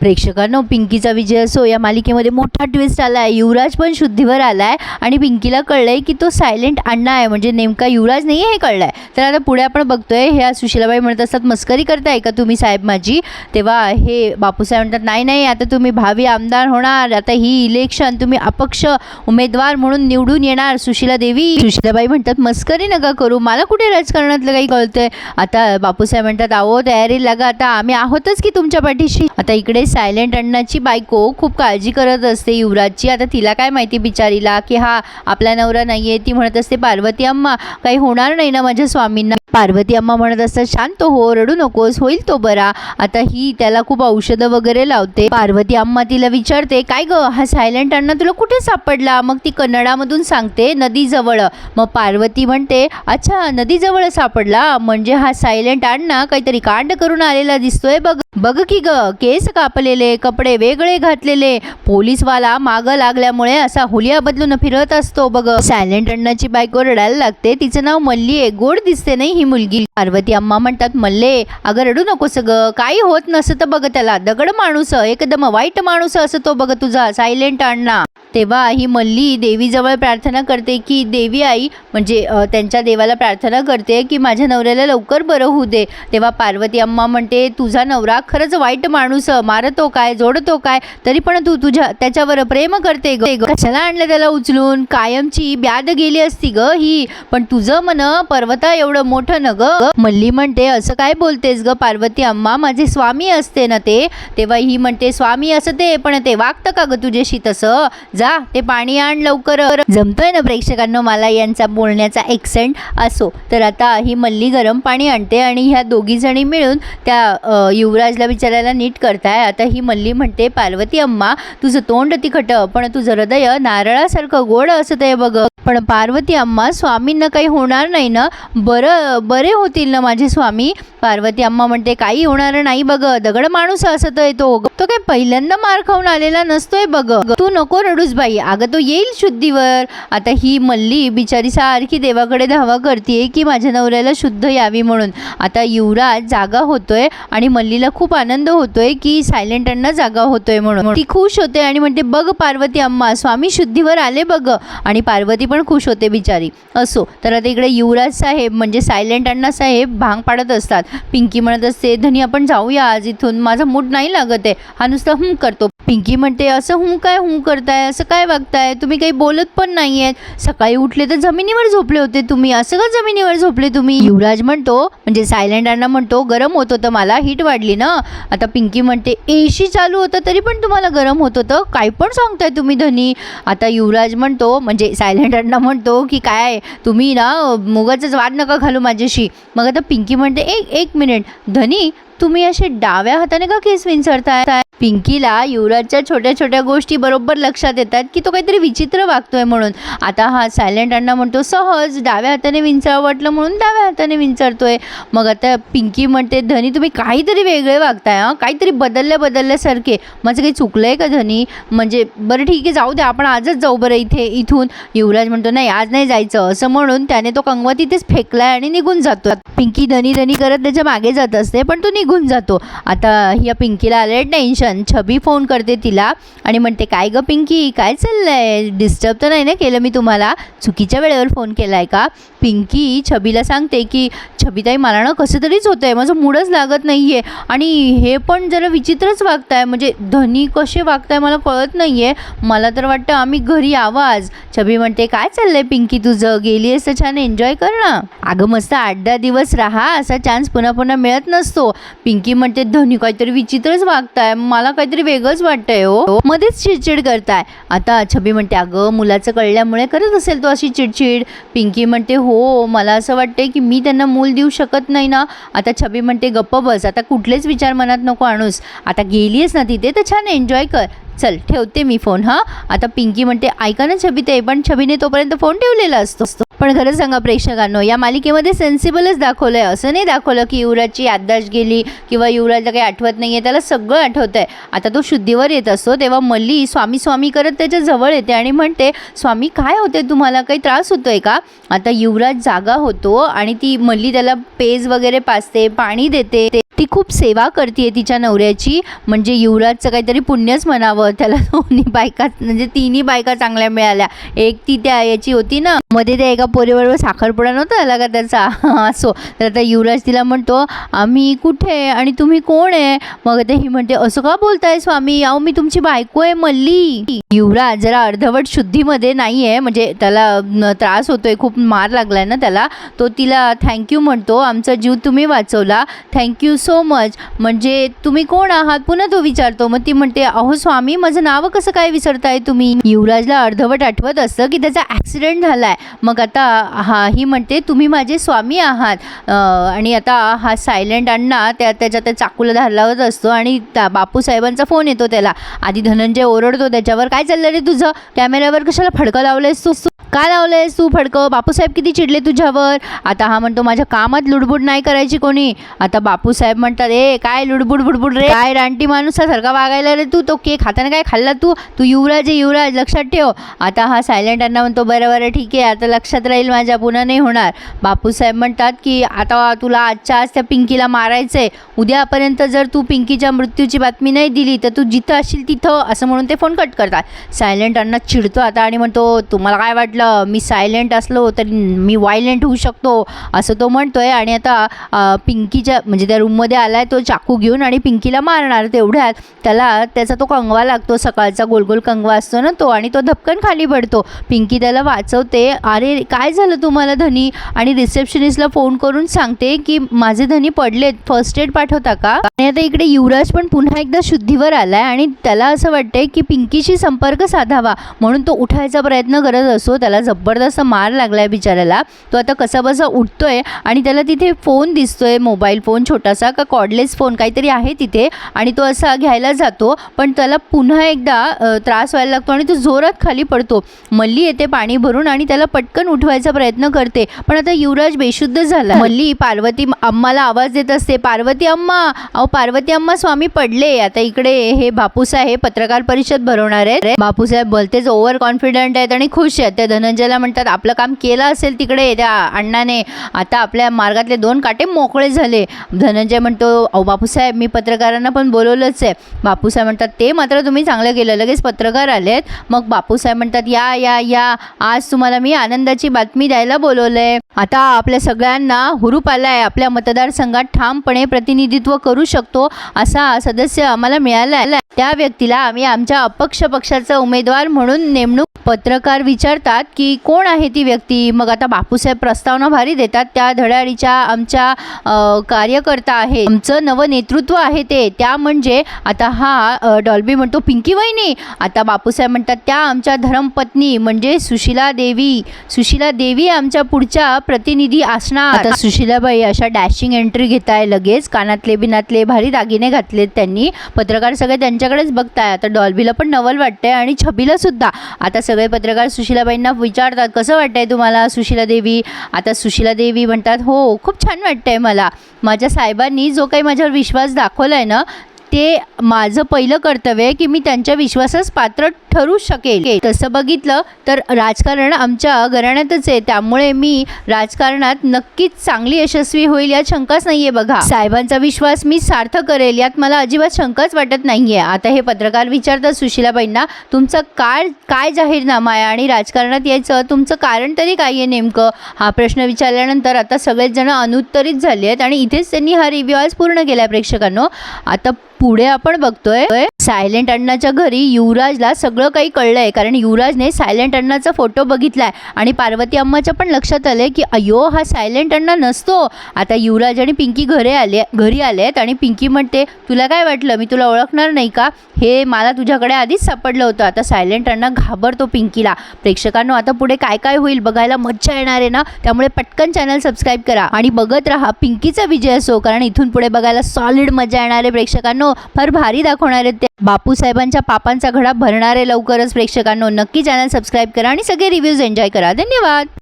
प्रेक्षकांनो पिंकीचा विजय असो या मालिकेमध्ये मोठा ट्विस्ट आला आहे युवराज पण शुद्धीवर आला आहे आणि पिंकीला कळलं आहे की तो सायलेंट अण्णा आहे. म्हणजे नेमका युवराज नाही आहे हे कळलं आहे तर आता पुढे आपण बघतोय ह्या सुशीलाबाई म्हणत असतात मस्करी करताय का तुम्ही साहेब माझी? तेव्हा हे बापूसाहेब म्हणतात नाही नाही आता तुम्ही भावी आमदार होणार. आता ही इलेक्शन तुम्ही अपक्ष उमेदवार म्हणून निवडून येणार सुशीला देवी. सुशीलाबाई म्हणतात मस्करी नका करू. मला कुठे राजकारणातलं काही कळतंय? आता बापूसाहेब म्हणतात आहो तयारी लागा. आता आम्ही आहोतच की तुमच्या पाठीशी. आता इकडे सायलेंट अण्णाची बायको खूप काळजी करत असते युवराजची. आता तिला काय माहिती बिचारीला की हा आपला नवरा नाही आहे ती म्हणत असते पार्वती अम्मा काही होणार नाही ना माझ्या स्वामींना? पार्वती अम्मा म्हणत असतात शांत हो रडू नकोस होईल तो बरा. आता ही त्याला खूप औषधं वगैरे लावते. पार्वती अम्मा तिला विचारते काय ग हा सायलेंट अण्णा तुला कुठे सापडला? मग ती कन्नडामधून सांगते नदीजवळ मग पार्वती म्हणते अच्छा नदीजवळ सापडला? म्हणजे हा सायलेंट अण्णा काहीतरी कांड करून आलेला दिसतोय बघ. बघ की ग केस कापलेले कपडे वेगळे घातलेले. पोलीसवाला मागं लागल्यामुळे असा हुलिया बदलून फिरत असतो बघ. सायलेंट अण्णाची बायको रडायला लागते. तिचं नाव मल्ली आहे. गोड दिसते नाही ही मुलगी पार्वती अम्मा म्हणतात मल्ले अगं रडू नकोस ग काही होत नसतं बघ त्याला. दगड माणूस एकदम वाईट माणूस असं तो बघ तुझा. सायलेंट अण्णा. तेव्हा ही मल्ली देवीजवळ प्रार्थना करते की देवी आई म्हणजे त्यांच्या देवाला प्रार्थना करते की माझ्या नवऱ्याला लवकर बरं होऊ दे. तेव्हा पार्वती अम्मा म्हणते तुझा नवरा खरंच वाईट माणूस मारतो काय जोडतो काय तरी पण तू तुझ्या त्याच्यावर प्रेम करते ग. कशाला आणलं त्याला उचलून? कायमची ब्याद गेली असती ग ही. पण तुझं मन पर्वता एवढं मोठं न ग. मल्ली म्हणते असं काय बोलतेस ग पार्वती अम्मा? माझे स्वामी असते ना ते. तेव्हा ही म्हणते स्वामी असं ते पण ते वागतं का ग तुझ्याशी तसं? जा ते पाणी आण लवकर. जमतोय ना प्रेक्षकांना मला यांचा बोलण्याचा एक्सेंट असो. तर आता ही मल्ली गरम पाणी आणते आणि ह्या दोघी जणी मिळून त्या युवराजला विचारायला नीट करताय. आता ही मल्ली म्हणते पार्वती अम्मा तुझं तोंड तिखट पण तुझं हृदय नारळासारखं गोड असत आहे बघ. पण पार्वती अम्मा स्वामींना काही होणार नाही ना? बरं बरे होतील ना माझे स्वामी? पार्वती अम्मा म्हणते काही होणार नाही बघ दगड माणूस असत तर तो. तो काय पहिल्यांदा मार खाऊन आलेला नसतोय बघ. तू नको रडूस बाई अगं तो येईल शुद्धीवर. आता ही मल्ली बिचारी सारखी देवाकडे धावा करते की माझ्या नवऱ्याला शुद्ध यावी म्हणून. आता युवराज जागा होतोय आणि मल्लीला खूप आनंद होतोय की सायलेंटांना जागा होतोय म्हणून. ती खुश होते आणि म्हणते बघ पार्वती अम्मा स्वामी शुद्धीवर आले बघ. आणि पार्वती पण खुश होते बिचारी. असो तर आता इकडे युवराज साहेब म्हणजे सायलेंट अण्णा साहेब भांग पाडत असतात. पिंकी म्हणत असते धनी आपण जाऊया आज इथून. माझा मूड नाही लागत आहे. हा नुसता हूं करतो. पिंकी म्हणते असं हूं काय हूं करताय? असं काय वागताय तुम्ही काही बोलत पण नाही आहेत सकाळी उठले तर जमिनीवर झोपले होते तुम्ही. असं का जमिनीवर झोपले तुम्ही? युवराज म्हणतो म्हणजे सायलेंट म्हणतो गरम होत होतं मला हीट वाढली ना. आता पिंकी म्हणते एशी चालू होतं तरी पण तुम्हाला गरम होत होतं? काय पण सांगताय तुम्ही धनी. आता युवराज म्हणतो म्हणजे सायलेंट म्हणतो की काय तुम्ही ना मुगाचाच वाद नका घालू माझ्याशी. मग आता पिंकी म्हणते एक एक मिनिट. धनी तुम्ही असे डाव्या हाताने का केस विंचरताय? पिंकीला युवराजच्या छोट्या छोट्या गोष्टी बरोबर लक्षात येतात की तो काहीतरी विचित्र वागतोय म्हणून. आता हा सायलेंट अण्णा म्हणतो सहज डाव्या हाताने विंचरावं वाटलं म्हणून डाव्या हाताने विंचरतोय. मग आता पिंकी म्हणते धनी तुम्ही काहीतरी वेगळे वागताय हां? काहीतरी बदलल्या बदलल्यासारखे. माझं काही चुकलं आहे का धनी? म्हणजे बरं ठीक आहे जाऊ दे आपण आजच जाऊ बरं इथे इथून. युवराज म्हणतो नाही आज नाही जायचं. असं म्हणून त्याने तो कंगवा तिथेच फेकलाय आणि निघून जातो पिंकी धनी धनी करत त्याच्यामागे जात असते पण तो निघून जातो. आता ह्या पिंकीला आले टेन्शन छबी फोन करते तिला आणि म्हणते काय गं पिंकी? काय चाललं आहे डिस्टर्ब तर नाही ना केलं मी तुम्हाला? चुकीच्या वेळेवर फोन केला आहे का? पिंकी छबीला सांगते की छबीताई मला ना कसं तरीच होतं आहे माझं मूडच लागत नाही आहे आणि हे पण जरा विचित्रच वागताय. म्हणजे धनी कसे वागताय मला कळत नाही आहे मला तर वाटतं आम्ही घरी आवाज. छबी म्हणते काय चाललं आहे पिंकी तुझं? गेली आहेस तर छान. एन्जॉय कर ना. अगं मस्त आठ दहा दिवस राहा. असा चान्स पुन्हा पुन्हा मिळत नसतो. पिंकी म्हणते धनी काहीतरी विचित्रच वागताय. मला काहीतरी वेगळंच वाटतंय हो. मध्येच चिडचिड करताय. आता छबी म्हणते अगं मुलाचं कळल्यामुळे करत असेल तो अशी चिडचिड. पिंकी म्हणते हो मला असं वाटतंय की मी त्यांना मूल देऊ शकत नाही ना. आता छबी म्हणते गप्प बस आता कुठलेच विचार मनात नको आणूस. आता गेलीस ना तिथे तर छान एन्जॉय कर. चल ठेवते मी फोन हां? आता पिंकी म्हणते ऐका ना छबी ते पण छबीने तोपर्यंत फोन ठेवलेला असतो. पण खरं सांगा प्रेक्षकांनो या मालिकेमध्ये सेन्सिबलच दाखवलं आहे असं नाही दाखवलं की युवराजची याददाश गेली किंवा युवराजला काही आठवत नाही आहे त्याला सगळं आठवतं आहे आता तो शुद्धीवर येत असतो तेव्हा मल्ली स्वामी स्वामी करत त्याच्याजवळ येते आणि म्हणते स्वामी काय होते तुम्हाला? काही त्रास होतो आहे का? आता युवराज जागा होतो आणि ती मल्ली त्याला पेज वगैरे पाजते पाणी देते. ते- ती खूप सेवा करते तिच्या नवऱ्याची. म्हणजे युवराजचं काहीतरी पुण्यच म्हणावं. त्याला दोन्ही बायका म्हणजे तिन्ही बायका चांगल्या मिळाल्या. एक ती त्या याची होती ना मध्ये त्या एका पोरीबरोबर साखरपुडा नव्हता आला का त्याचा? असो तर आता युवराज तिला म्हणतो आम्ही कुठे आहे आणि तुम्ही कोण आहे? मग ते ही म्हणते असं का बोलताय स्वामी? अहो मी तुमची बायको आहे मल्ली. युवराज जरा अर्धवट शुद्धीमध्ये नाही आहे म्हणजे त्याला त्रास होतोय खूप मार लागलाय ना त्याला. तो तिला थँक्यू म्हणतो आमचा जीव तुम्ही वाचवला. Thank you so much. म्हणजे तुम्ही कोण आहात? पुन्हा तो विचारतो. मग ती म्हणते अहो स्वामी माझं नाव कसं काय विसरताय तुम्ही? युवराजला अर्धवट आठवत असतं की त्याचा ॲक्सिडेंट झालाय. मग आता हा ही म्हणते तुम्ही माझे स्वामी आहात. आणि आता हा सायलेंट अण्णा त्या त्याच्या त्या चाकूला धार लावत असतो आणि त्या बापूसाहेबांचा फोन येतो त्याला. आधी धनंजय ओरडतो त्याच्यावर काय चाललं रे तुझं? कॅमेऱ्यावर कशाला फडकं लावलंयस तू? तू- का लावलंयस तू फडकं? बापूसाहेब किती चिडले तुझ्यावर? आता हा म्हणतो माझ्या कामात लुडबुड नाही करायची कोणी. आता बापूसाहेब म्हणतात ए काय लुडबुड बुडबुड रे? काय रानटी माणूसासारखा वागायला रे तू? तो केक खाताना काय खाल्ला तू? तू युवराज आहे युवराज लक्षात ठेव. आता हा सायलेंट अण्णा म्हणतो बरं बरं ठीक आहे आता लक्षात राहील माझ्या पुन्हा नाही होणार. बापूसाहेब म्हणतात की आता तुला आजच्या आज त्या पिंकीला मारायचं आहे उद्यापर्यंत जर तू पिंकीच्या मृत्यूची बातमी नाही दिली तर तू जिथं असशील तिथं असं म्हणून ते फोन कट करतात. सायलेंट अण्णा चिडतो आता आणि म्हणतो तुम्हाला काय वाटलं? मी सायलेंट असलो तरी मी वायलेंट होऊ शकतो असं तो म्हणतो आहे आणि आता पिंकीच्या म्हणजे त्या रूममध्ये आला आहे तो चाकू घेऊन आणि पिंकीला मारणार तेवढ्यात. त्याला त्याचा तो कंगवा लागतो सकाळचा गोलगोल कंगवा असतो ना तो आणि तो धपकन खाली पडतो. पिंकी त्याला वाचवते अरे काय काय झालं तुम्हाला धनी? आणि रिसेप्शनिस्टला फोन करून सांगते की माझे धनी पडलेत. फर्स्ट एड पाठवता का? आणि आता इकडे युवराज पण पुन्हा एकदा शुद्धीवर आलाय आणि त्याला असं वाटतंय की पिंकीशी संपर्क साधावा. म्हणून तो उठायचा प्रयत्न करत असतो. त्याला जबरदस्त मार लागलाय बिचाऱ्याला. तो आता कसा बसा उठतोय आणि त्याला तिथे फोन दिसतोय. मोबाईल फोन छोटासा का कॉर्डलेस फोन काहीतरी आहे तिथे. आणि तो असा घ्यायला जातो. पण त्याला पुन्हा एकदा त्रास व्हायला लागतो आणि तो जोरात खाली पडतो. मल्ली येते पाणी भरून आणि त्याला पटकन उठवायचा प्रयत्न करते. पण आता युवराज बेशुद्ध झाला. मल्ली पार्वती अम्माला आवाज देत असते. पार्वती अम्मा! अहो पार्वती अम्मा स्वामी पडले. आता इकडे हे बापूसाहेब पत्रकार परिषद भरवणार आहेत. बापूसाहेब बोलतेच ओव्हर कॉन्फिडंट आहेत आणि खुश आहेत. त्या धनंजयला म्हणतात आपलं काम केलं असेल तिकडे त्या अण्णाने. आता आपल्या मार्गातले दोन काटे मोकळे झाले. धनंजय म्हणतो अहो बापूसाहेब मी पत्रकारांना पण बोलवलंच आहे. बापूसाहेब म्हणतात ते मात्र तुम्ही चांगलं केलं. लगेच पत्रकार आलेत. मग बापूसाहेब म्हणतात या या या. आज तुम्हाला मी आनंदाची बातमी द्यायला बोलवलंय. आता आपल्या सगळ्यांना हुरूप आलाय. आपल्या मतदारसंघात ठामपणे प्रतिनिधित्व करू शकतो असा सदस्य आम्हाला मिळाला त्या व्यक्तीला आम्ही आमच्या अपक्ष पक्षाचा उमेदवार म्हणून नेमणूक पत्रकार विचारतात की कोण आहे ती व्यक्ती? मग आता बापूसाहेब प्रस्तावना भारी देतात. त्या धडाडीच्या आमच्या कार्यकर्ता आहे आमचं नवं नेतृत्व आहे ते. त्या म्हणजे आता हा डॉल्बी म्हणतो पिंकी वहिनी. आता बापूसाहेब म्हणतात त्या आमच्या धर्मपत्नी म्हणजे सुशिला देवी. सुशिला देवी आमच्या पुढच्या प्रतिनिधी असणार. आता सुशिलाबाई अशा डॅशिंग एंट्री घेत आहे लगेच. कानातले बिनातले भारी दागिने घातलेत त्यांनी. पत्रकार सगळे त्यांच्याकडेच बघताय. आता डॉल्बीला पण नवल वाटतंय आणि छबीला सुद्धा. आता सगळे पत्रकार सुशिलाबाईंना विचारतात कसं वाटतंय तुम्हाला सुशिला देवी? आता सुशिला देवी म्हणतात हो खूप छान वाटतंय मला. माझ्या साहेबांनी जो काही माझ्यावर विश्वास दाखवला आहे ना ते माझं पहिलं कर्तव्य आहे की मी त्यांच्या विश्वासास पात्र ठरू शकेल. तसं बघितलं तर राजकारण आमच्या घराण्यातच आहे. त्यामुळे मी राजकारणात नक्कीच चांगली यशस्वी होईल यात शंकाच नाहीये बघा. साहेबांचा विश्वास मी सार्थ करेल यात मला अजिबात शंकाच वाटत नाहीये. आता हे पत्रकार विचारतात सुशीलाबाईंना तुमचं काय काय जाहीरनामा आहे आणि राजकारणात यायचं तुमचं कारण तरी काय आहे नेमकं? हा प्रश्न विचारल्यानंतर आता सगळेच जण अनुत्तरित झाले आहेत आणि इथेच त्यांनी हा रिव्ह्यू आज पूर्ण केला प्रेक्षकांनो. आता पुढे आपण बघतोय सायलेंट अण्णाच्या घरी युवराजला सगळं काही कळलं आहे कारण युवराजने सायलेंट अण्णाचा फोटो बघितला आहे आणि पार्वती अम्माच्या पण लक्षात आलं की अयो हा सायलेंट अण्णा नसतो. आता युवराज आणि पिंकी घरी आले घरी आले आहेत आणि पिंकी म्हणते तुला काय वाटलं? मी तुला ओळखणार नाही का? हे मला तुझ्याकडे आधीच सापडलं होतं. आता सायलेंट अण्णा घाबरतो पिंकीला. प्रेक्षकांनो आता पुढे काय काय होईल बघायला मज्जा येणार आहे ना? त्यामुळे पटकन चॅनल सबस्क्राईब करा आणि बघत राहा पिंकीचा विजय असो कारण इथून पुढे बघायला सॉलिड मजा येणार आहे प्रेक्षकांनो. फार भारी दाखवणार आहेत ते. बापूसाहेबांच्या पापांचा घडा भरणारे लवकरच प्रेक्षकांनो नक्की चॅनल सबस्क्राईब करा आणि सगळे रिव्ह्यूज एन्जॉय करा. धन्यवाद.